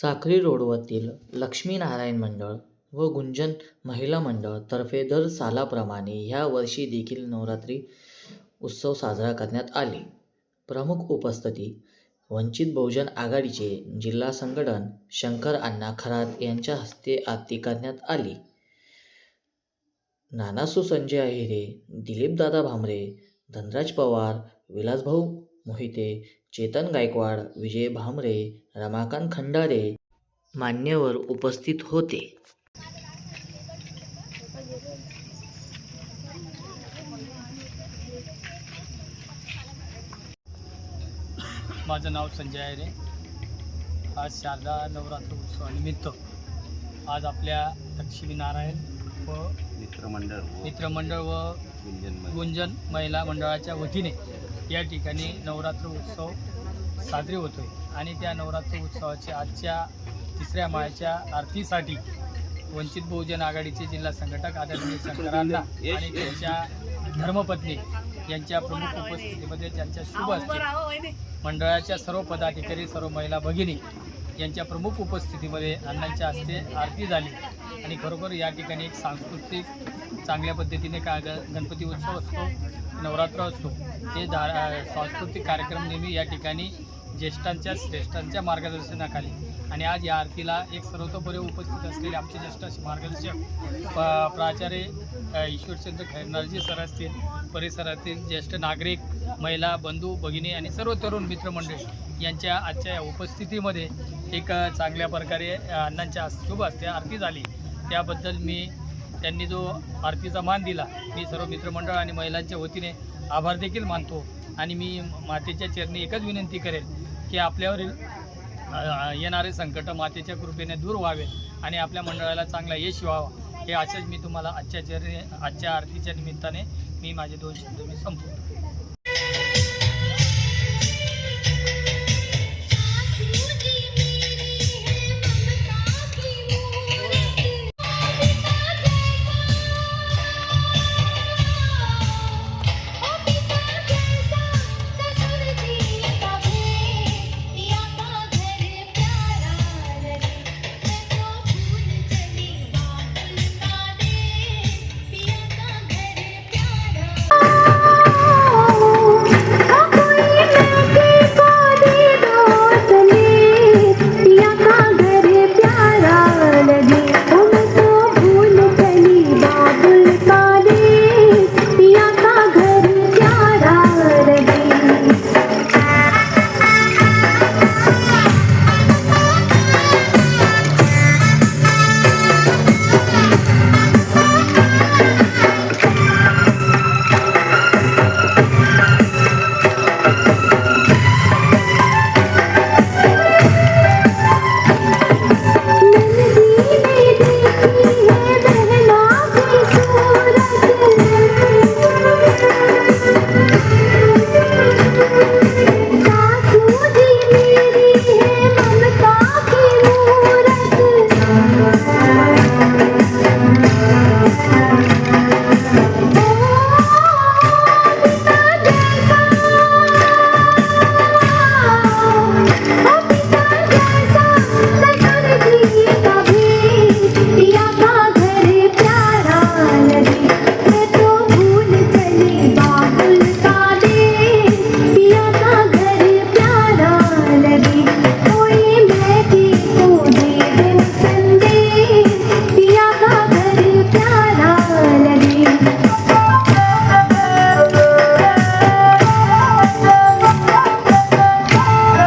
साखरी रोडवरील लक्ष्मीनारायण मंडळ व गुंजन महिला मंडळ तर्फे दर सालाप्रमाणे ह्या वर्षी देखील नवरात्री उत्सव साजरा करण्यात आले. प्रमुख उपस्थिती वंचित बहुजन आघाडीचे जिल्हा संघटन शंकर अण्णा खरात यांच्या हस्ते आरती करण्यात आली. नानासू संजय अहिरे दिलीपदादा भामरे धनराज पवार विलासभाऊ मोहिते चेतन गायकवाड विजय भामरे रमाकांत खंडारे मान्यवर उपस्थित होते. माझं नाव संजय आहे रे. आज शारदा नवरात्र उत्सवानिमित्त आज आपल्या लक्ष्मीनारायण व मित्रमंडळ व मित्रमंडळ व गुंजन महिला. मंडळाच्या वतीने या ठिकाणी नवरात्र उत्सव साजरे होतोय. आणि त्या नवरात्र उत्सवाच्या आजच्या तिसऱ्या माळ्याच्या आरतीसाठी वंचित बहुजन आघाडीचे जिल्हा संघटक आदरणीय शंकरांना आणि त्यांच्या धर्मपत्नी यांच्या प्रमुख उपस्थितीमध्ये त्यांच्या शुभ मंडळाच्या सर्व पदाधिकारी सर्व महिला भगिनी यांच्या प्रमुख उपस्थितीमध्ये अण्णांच्या हस्ते आरती झाली. आणि खरोखर या ठिकाणी एक सांस्कृतिक चांगल्या पद्धतीने का ग गणपती उत्सव असतो नवरात्र असतो ते धा सांस्कृतिक कार्यक्रम नेहमी या ठिकाणी ज्येष्ठांच्या श्रेष्ठांच्या मार्गदर्शनाखाली. आणि आज या आरतीला एक सर्वतोपरी उपस्थित असलेले आमचे ज्येष्ठ मार्गदर्शक प- प्राचार्य ईश्वरचंद्र खैरनारजी सर असतील परिसरातील ज्येष्ठ नागरिक महिला बंधू भगिनी आणि सर्व तरुण मित्रमंडळी यांच्या आजच्या या उपस्थितीमध्ये एक चांगल्या प्रकारे अण्णांच्या शुभ हस्ते आरती झाली. त्याबद्दल मी त्यांनी जो आरतीचा मान दिला मी सर्व मित्रमंडळ आणि महिलांच्या वतीने आभार देखील मानतो. आणि मी मातेच्या चरणी एकच विनंती करेल की आपल्यावरील येणारे संकट मातेच्या कृपेने दूर व्हावे आणि आपल्या मंडळाला चांगला यश व्हावा. हे असेच मी तुम्हाला आजच्या आजच्या आरतीच्या निमित्ताने मी माझे दोन शब्द मी संपवतो.